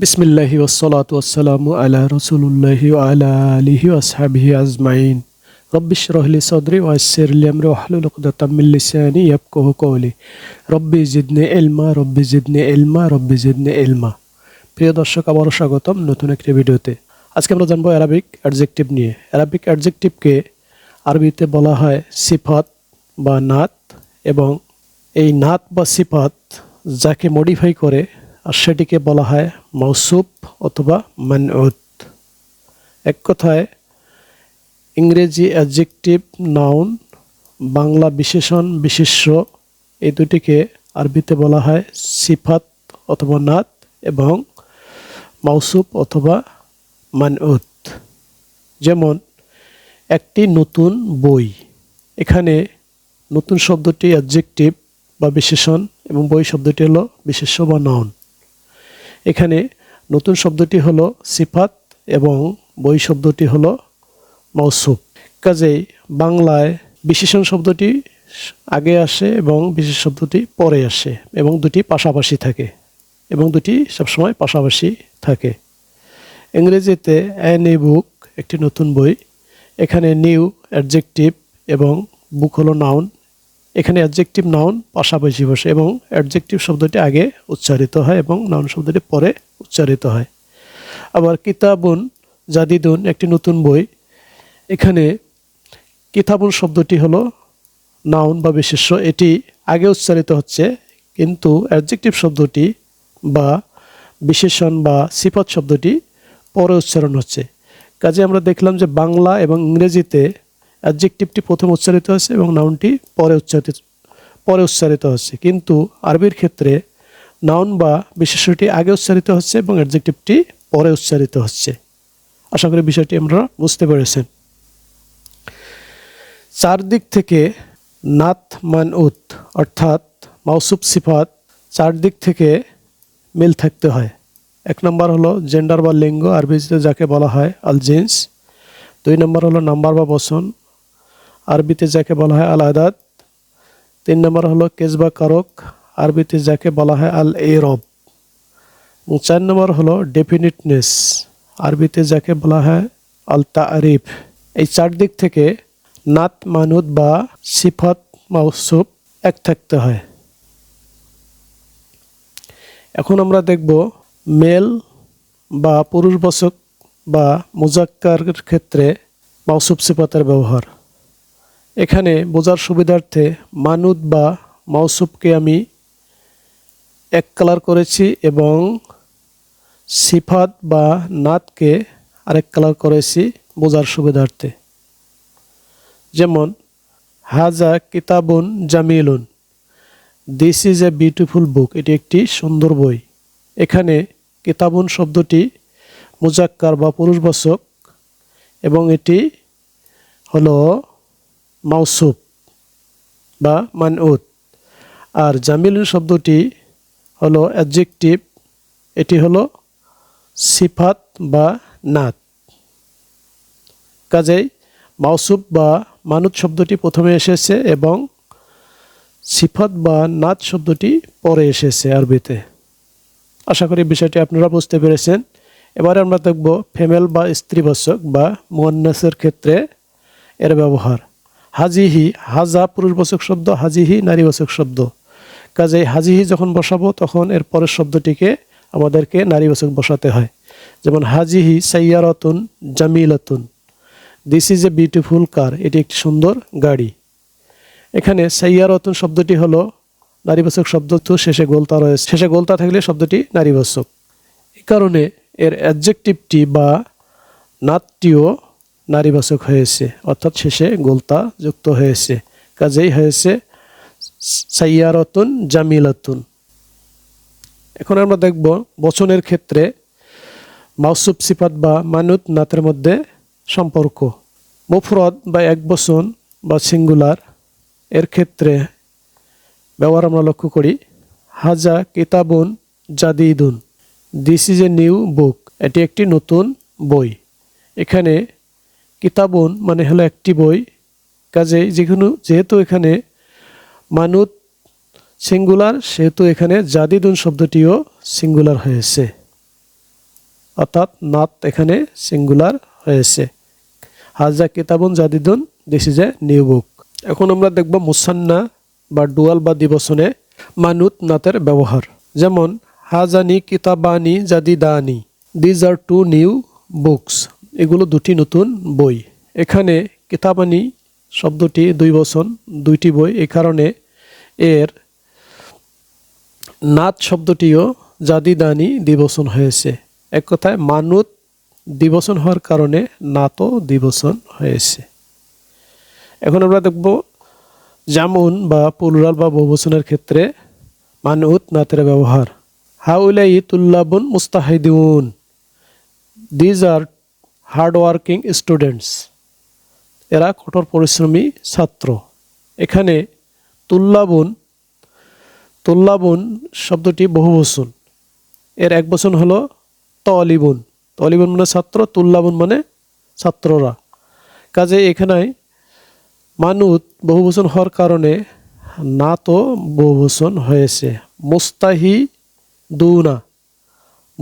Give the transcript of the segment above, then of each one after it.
বিসমিল্লাহি ওসলাত ওসালামু আলা রসুল্লাহি আলা আলিহি আসহাবিহি আজমাইন। রব্বিশ রহলি সদরি ওয়াসিরলি আমরি ওয়াহলুল উকদাতাম মিন লিসানি ইয়াফকাহু কওলি। রব্বি জিদনি ইলমা রব্বি জিদনি ইলমা রব্বি জিদনি ইলমা প্রিয় দর্শক, আবারও স্বাগতম নতুন একটি ভিডিওতে। আজকে আমরা জানব অ্যারাবিক অ্যাডজেক্টিভ নিয়ে। অ্যারাবিক অ্যাডজেক্টিভকে আরবিতে বলা হয় সিফাত বা নাত এবং এই নাত বা সিফাত যাকে মডিফাই করে আর সেটিকে বলা হয় মৌসুফ অথবা মানউত এক কথায়, ইংরেজি অ্যাডজেক্টিভ নাউন বাংলা বিশেষণ, বিশেষ্য, এই দুটিকে আরবিতে বলা হয় সিফাত অথবা নাত এবং মৌসুফ অথবা মানউত যেমন, একটি নতুন বই। এখানে নতুন শব্দটি অ্যাডজেক্টিভ বা বিশেষণ এবং বই শব্দটি হলো বিশেষ্য বা নাউন এখানে নতুন শব্দটি হলো সিফাত এবং বই শব্দটি হলো মৌসুফ কাজেই বাংলায় বিশেষণ শব্দটি আগে আসে এবং বিশেষ শব্দটি পরে আসে এবং দুটি পাশাপাশি থাকে এবং দুটি সবসময় পাশাপাশি থাকে। ইংরেজিতে অ্যান এ বুক একটি নতুন বই, এখানে নিউ অ্যাডজেক্টিভ এবং বুক হলো নাউন এখানে অ্যাডজেক্টিভ নাউন পাশাপাশি বসে এবং অ্যাডজেক্টিভ শব্দটি আগে উচ্চারিত হয় এবং নাউন শব্দটি পরে উচ্চারিত হয়। আবার কিতাবুন জাদিদুন একটি নতুন বই। এখানে কিতাবুন শব্দটি হলো নাউন বা বিশেষ্য। এটি আগে উচ্চারিত হচ্ছে, কিন্তু অ্যাডজেক্টিভ শব্দটি বা বিশেষণ বা সিফত শব্দটি পরে উচ্চারণ হচ্ছে। কাজে আমরা দেখলাম যে বাংলা এবং ইংরেজিতে অ্যাডজেক্টিভটি প্রথম উচ্চারিত হচ্ছে এবং নাউনটি পরে উচ্চারিত পরে উচ্চারিত হচ্ছে কিন্তু আরবির ক্ষেত্রে নাউন বা বিশেষ্যটি আগে উচ্চারিত হচ্ছে এবং অ্যাডজেক্টিভটি পরে উচ্চারিত হচ্ছে। আশা করি বিষয়টি আমরা বুঝতে পেরেছেন। চারদিক থেকে নাত মান উত অর্থাৎ মাউসুফ সিফাত, চারদিক থেকে মিল থাকতে হয়। এক নম্বর হলো জেন্ডার বা লিঙ্গ আরবিতে যাকে বলা হয় আল জিন্স দুই নম্বর হলো নাম্বার বা বসন আরবিতে যাকে বলা হয় আল আদাত তিন নম্বর হলো কেজবা কারক, আরবিতে যাকে বলা হয় আল এরব চার নম্বর হলো ডেফিনিটনেস, আরবিতে যাকে বলা হয় আল তারিফ এই চার দিক থেকে নাত, মানুদ বা সিফাত মাউসুফ এক থাকতে হয়। এখন আমরা দেখব মেল বা পুরুষবাচক বা মুজাক্কার ক্ষেত্রে মাউসুফ সিফাতের ব্যবহার। এখানে বোঝার সুবিধার্থে মানুদ বা মাউসুফকে আমি এক কালার করেছি এবং সিফাত বা নাতকে আরেক কালার করেছি বোঝার সুবিধার্থে। যেমন, হাজা কিতাবুন জামিলুন। This is a beautiful book এটি একটি সুন্দর বই। এখানে কিতাবুন শব্দটি মুজাক্কার বা পুরুষবাচক এবং এটি হলো মাউসুফ বা মানউত আর জামিলুন শব্দটি হলো অ্যাডজেক্টিভ এটি হলো সিফাত বা নাত। কাজেই মাউসুফ বা মানুত শব্দটি প্রথমে এসেছে এবং সিফাত বা নাত শব্দটি পরে এসেছে আরবিতে। আশা করি বিষয়টি আপনারা বুঝতে পেরেছেন। এবারে আমরা দেখব ফেমেল বা স্ত্রীবাচক বা মোয়ান্নাসের ক্ষেত্রে এর ব্যবহার। হাজিহি, হাজা পুরুষবাচক শব্দ, হাজিহি নারীবাচক শব্দ। কাজেই হাজিহি যখন বসাবো, তখন এর পরের শব্দটিকে আমাদেরকে নারীবাচক বসাতে হয়। যেমন হাজিহি সাইয়ারতুন জামিলাতুন। This is a beautiful car এটি একটি সুন্দর গাড়ি। এখানে সাইয়ারতুন শব্দটি হলো নারীবাচক শব্দ, তো শেষে গোলতা রয়েছে। শেষে গোলতা থাকলে শব্দটি নারীবাচক এ কারণে এর অ্যাডজেক্টিভটি বা নাতটিও নারীবাচক হয়েছে। অর্থাৎ শেষে গোলতা যুক্ত হয়েছে। কাজেই হয়েছে সাইয়ারতুন জামিলাতুন। এখন আমরা দেখব বচনের ক্ষেত্রে মাউসুফ সিফাত বা মানুত নাতের মধ্যে সম্পর্ক। মুফরদ বা এক বচন বা সিঙ্গুলার এর ক্ষেত্রে ব্যবহার আমরা লক্ষ্য করি, হাজা কিতাবুন জাদিদুন। This is a new book এটি একটি নতুন বই। এখানে কিতাবুন মানে হলো একটি বই। কাজে যেগুলো যেহেতু এখানে মানুত সিঙ্গুলার, সেহেতু এখানে জাদিদুন শব্দটিও সিঙ্গুলার হয়েছে। অর্থাৎ নাত এখানে সিঙ্গুলার হয়েছে। হাজা কিতাবুন জাদিদুন this is a new book এখন আমরা দেখব মুসান্না বা ডুয়াল বা দিবসনে মানুত নাতের ব্যবহার। যেমন, হাজানি কিতাবানি জাদিদানি। These are two new books এগুলো দুটি নতুন বই। এখানে কিতাবানি শব্দটি দুই বচন, দুইটি বই। এই কারণে এর নাত শব্দটিও জাদিদানি দ্বিবচন হয়েছে। এক কথায় মানুত দ্বিবচন হওয়ার কারণে নাতও দ্বিবচন হয়েছে। এখন আমরা দেখব জামুন বা পুলুরাল বা বহুবচনের ক্ষেত্রে মানুত নাতের ব্যবহার। হাউলাই তুল্লাবুন মুস্তাহিদিউন these are hard working students এরা কঠোর পরিশ্রমী ছাত্র। এখানে তুল্লাবুন তুল্লাবুন শব্দটি বহুবচন। এর এক বচন হলো তলিবুন। তলিবুন মানে ছাত্র, তুল্লাবুন মানে ছাত্ররা। কাজে এখানে মানুত বহুবচন হওয়ার কারণে না তো বহুবচন হয়েছে। মুস্তাহি দুনা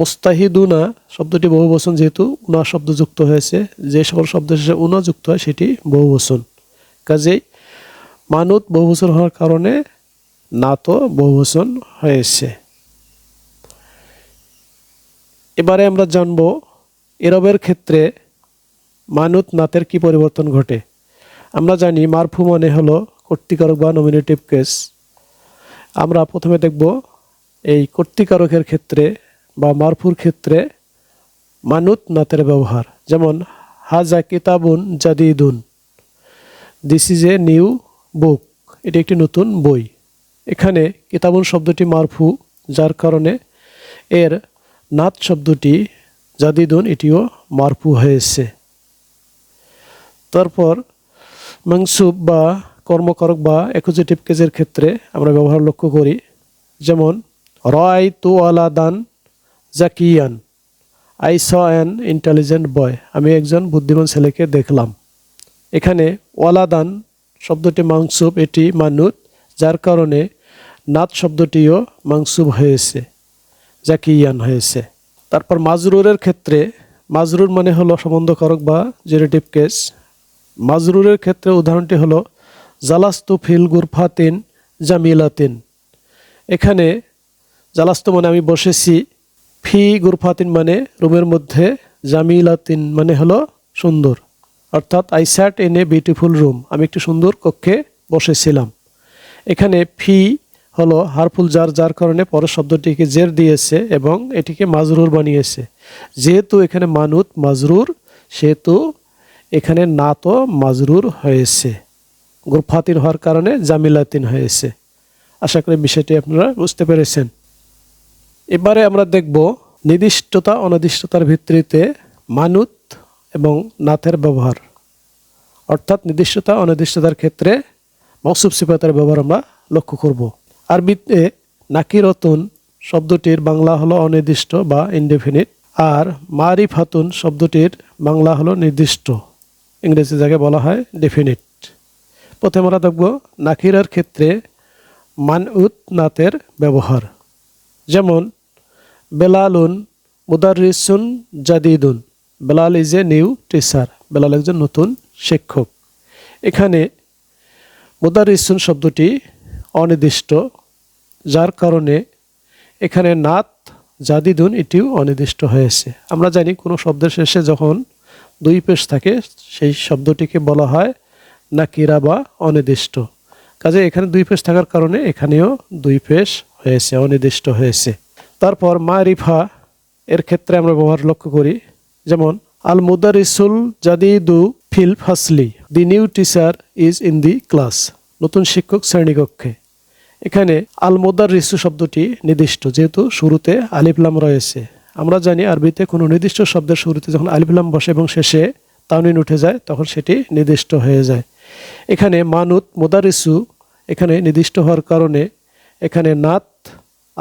মুস্তাহি দুনা শব্দটি বহুবচন যেহেতু উনা শব্দ যুক্ত হয়েছে, যে সকল শব্দ শেষে উনা যুক্ত হয় সেটি বহুবচন। কাজেই মানুত বহু বহুবচন হওয়ার কারণে না তো বহুবচন হয়েছে। এবারে আমরা জানব এরবের ক্ষেত্রে মানুত নাতের কি পরিবর্তন ঘটে। আমরা জানি মারফু মানে হলো কর্তৃকারক বা নমিনেটিভ কেস আমরা প্রথমে দেখব এই কর্তৃকারকের ক্ষেত্রে বা মারফুর ক্ষেত্রে মানুত নাতের ব্যবহার। যেমন, হাজা কিতাবুন জাদিদুন। This is a new book এটি একটি নতুন বই। এখানে কিতাবুন শব্দটি মারফু, যার কারণে এর নাত শব্দটি জাদিদুন, এটিও মারফু হয়েছে। তারপর মাংসুব বা কর্মকারক বা একুজেটিভ কেজের ক্ষেত্রে আমরা ব্যবহার লক্ষ্য করি। যেমন রয় তু আলাদান জাকিয়ান I saw an intelligent boy আমি একজন বুদ্ধিমান ছেলেকে দেখলাম। এখানে ওয়ালাদান শব্দটি মাংসুব, এটি মানুত যার কারণে নাত শব্দটিও মাংসুব হয়েছে, জাকিয়ান হয়েছে। তারপর মাজরুরের ক্ষেত্রে, মাজরুর মানে হলো সম্বন্ধকারক বা জেনেটিভ কেস। মাজরুরের ক্ষেত্রে উদাহরণটি হলো, জালাস্তু ফিল গুরফাতিন জামিলাতিন। এখানে, জালাস্তু মানে আমি বসেছি ফি গুরফাতিন মানে রুমের মধ্যে জামিলাতিন মানে হলো সুন্দর। অর্থাৎ I sat in a beautiful room আমি একটি সুন্দর কক্ষে বসেছিলাম। এখানে ফি হলো হারফুল জার, যার কারণে পরের শব্দটিকে জের দিয়েছে এবং এটিকে মাজরুর বানিয়েছে। যেহেতু এখানে মানুত মাজরুর, সেহেতু এখানে না তো মাজরুর হয়েছে। গুরফাতিন হওয়ার কারণে জামিলাতিন হয়েছে। আশা করি বিষয়টি আপনারা বুঝতে পেরেছেন। এবারে আমরা দেখব নির্দিষ্টতা, অনির্দিষ্টতার ভিত্তিতে মানুত এবং নাথের ব্যবহার। অর্থাৎ নির্দিষ্টতা, অনির্দিষ্টতার ক্ষেত্রে মকসুব সিফাতের ব্যবহার আমরা লক্ষ্য করব। আরবিতে নাকিরতুন শব্দটির বাংলা হলো অনির্দিষ্ট বা ইনডেফিনিট আর মারিফাতুন শব্দটির বাংলা হলো নির্দিষ্ট। ইংরেজি জায়গায় বলা হয় ডেফিনিট প্রথমে আমরা দেখব নাকিরার ক্ষেত্রে মানউত নাতের ব্যবহার। যেমন বেলালুন মুদারিসুন জাদিদুন। Bilal is a new teacher Bilal একজন নতুন শিক্ষক। এখানে মুদারিসুন শব্দটি অনির্দিষ্ট, যার কারণে এখানে নাত, জাদিদুন এটিও অনির্দিষ্ট হয়েছে। আমরা জানি কোনো শব্দের শেষে যখন দুই পেশ থাকে, সেই শব্দটিকে বলা হয় নাকিরা বা অনির্দিষ্ট। কাজে এখানে দুই পেশ থাকার কারণে এখানেও দুই পেশ হয়েছে, অনির্দিষ্ট হয়েছে। তারপর মারিফা এর ক্ষেত্রে আমরা ব্যবহার লক্ষ্য করি। যেমন আল মুদারিসুল জাদিদু ফিল ফাসলি, the new teacher is in the class নতুন শিক্ষক শ্রেণীকক্ষে। এখানে আল মোদার রিসু শব্দটি নির্দিষ্ট, যেহেতু শুরুতে আলিফলাম রয়েছে। আমরা জানি আরবিতে কোনো নির্দিষ্ট শব্দের শুরুতে যখন আলিফলাম বসে এবং শেষে তাউনিন উঠে যায়, তখন সেটি নির্দিষ্ট হয়ে যায়। এখানে মানুত মোদারিসু এখানে নির্দিষ্ট হওয়ার কারণে এখানে নাত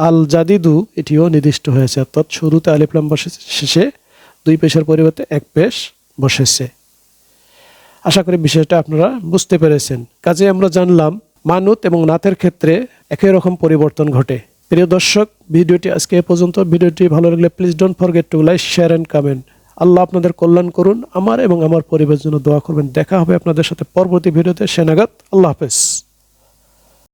আল জাদিদু এটিও নির্দিষ্ট হয়েছে। অর্থাৎ শুরুতে আলিফলাম বসে, শেষে দুই পেশের পরিবর্তে এক পেশ বসেছে। আশা করি বিষয়টা আপনারা বুঝতে পেরেছেন। কাজে আমরা জানলাম মানুত এবং নাতের ক্ষেত্রে একই রকম পরিবর্তন ঘটে। প্রিয় দর্শক, ভিডিওটি আজকে এ পর্যন্ত। ভিডিওটি ভালো লাগলে please don't forget to like share and comment আল্লাহ আপনাদের কল্যাণ করুন। আমার এবং আমার পরিবারের জন্য দোয়া করবেন। দেখা হবে আপনাদের সাথে পরবর্তী ভিডিওতে। সেনাগাত আল্লাহ হাফেজ।